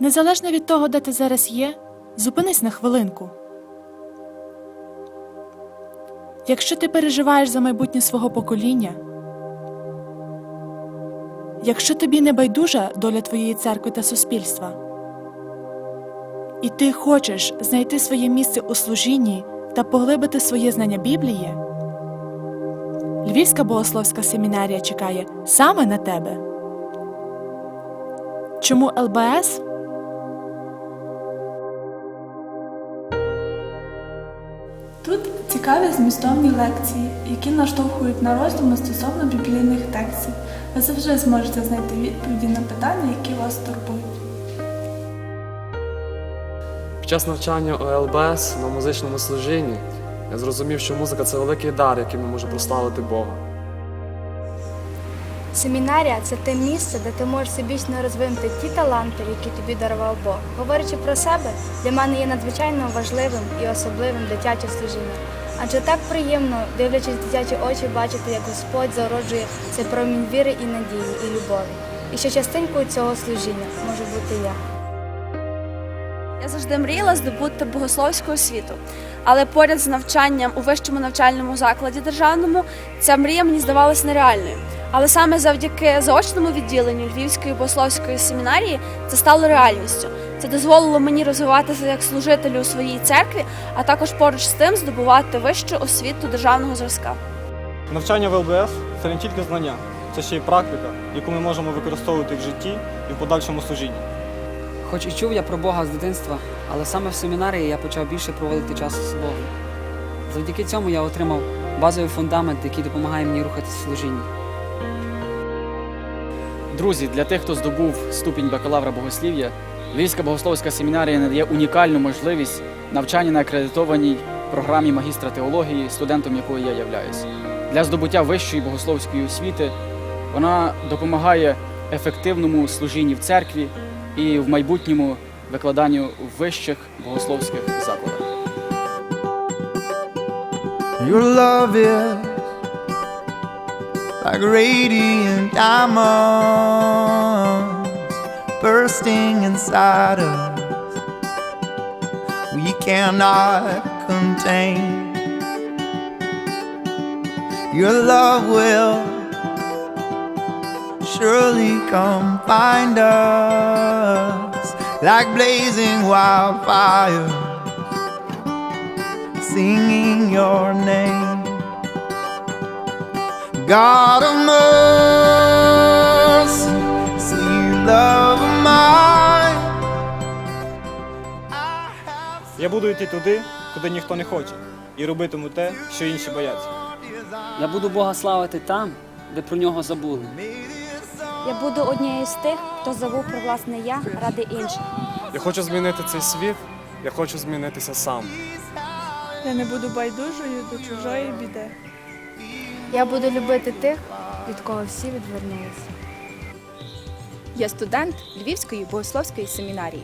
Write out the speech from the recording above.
Незалежно від того, де ти зараз є, зупинись на хвилинку. Якщо ти переживаєш за майбутнє свого покоління, якщо тобі не байдужа доля твоєї церкви та суспільства, і ти хочеш знайти своє місце у служінні та поглибити своє знання Біблії, Львівська богословська семінарія чекає саме на тебе. Чому ЛБС? Тут цікаві змістовні лекції, які наштовхують на роздуми стосовно біблійних текстів. Ви завжди зможете знайти відповіді на питання, які вас турбують. Під час навчання у ЛБС на музичному служінні я зрозумів, що музика це великий дар, яким ми можемо прославити Бога. Семінарія це те місце, де ти можеш всебічно розвинути ті таланти, які тобі дарував Бог. Говорячи про себе, для мене є надзвичайно важливим і особливим дитяче служіння. Адже так приємно, дивлячись дитячі очі, бачити, як Господь зароджує цей промінь віри і надії, і любові. І що частинкою цього служіння може бути я. Я завжди мріяла здобути богословську освіту, але поряд з навчанням у вищому навчальному закладі державному ця мрія мені здавалася нереальною. Але саме завдяки заочному відділенню Львівської богословської семінарії це стало реальністю. Це дозволило мені розвиватися як служителю у своїй церкві, а також поруч з тим здобувати вищу освіту державного зразка. Навчання в ЛБС це не тільки знання, це ще й практика, яку ми можемо використовувати в житті і в подальшому служінні. Хоч і чув я про Бога з дитинства, але саме в семінарії я почав більше проводити часу з Богом. Завдяки цьому я отримав базовий фундамент, який допомагає мені рухатися в служінні. Друзі, для тих, хто здобув ступінь бакалавра богослів'я, Львівська богословська семінарія надає унікальну можливість навчання на акредитованій програмі магістра теології, студентом якої я являюсь. Для здобуття вищої богословської освіти вона допомагає ефективному служінні в церкві і в майбутньому викладанню в вищих богословських закладах. Your love is like radiant diamonds bursting inside us. We cannot contain. Your love will surely come find us like blazing wildfire singing your name. God of mercy, sweet love of mine. Я буду йти туди, куди ніхто не хоче, і робитиму те, що інші бояться. Я буду Бога славити там, де про нього забули. Я буду однією з тих, хто забув про власне я ради інших. Я хочу змінити цей світ, я хочу змінитися сам. Я не буду байдужою до чужої біди. Я буду любити тих, від кого всі відвернулися. Я студент Львівської богословської семінарії.